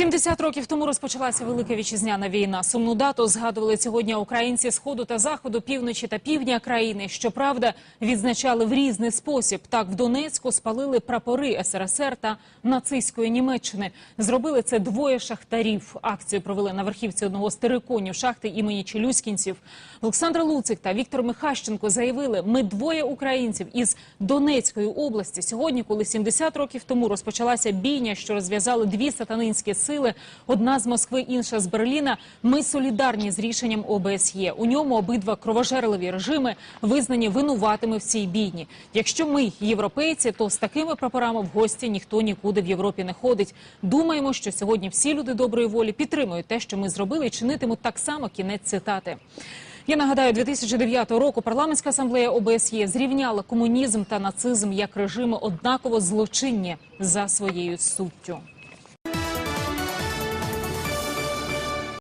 70 років тому розпочалася велика вітчизняна війна. Сумну дату згадували сьогодні українці сходу та заходу, півночі та півдня країни. Щоправда, відзначали в різний спосіб. Так в Донецьку спалили прапори СРСР та нацистської Німеччини. Зробили це двоє шахтарів. Акцію провели на верхівці одного з териконів шахти імені Челюскінців. Олександр Луцик та Віктор Михащенко заявили: ми двоє українців із Донецької області. Сьогодні, коли 70 років тому розпочалася бійня, що розв'язали дві сатанинські сили, одна з Москви, інша з Берліна. Ми солідарні з рішенням ОБСЄ. У ньому обидва кровожерливі режими визнані винуватими в цій бійні. Якщо ми європейці, то з такими прапорами в гості ніхто нікуди в Європі не ходить. Думаємо, що сьогодні всі люди доброї волі підтримують те, що ми зробили, і чинитимуть так само. Кінець цитати. Я нагадаю, 2009 року парламентська асамблея ОБСЄ зрівняла комунізм та нацизм як режими однаково злочинні за своєю суттю.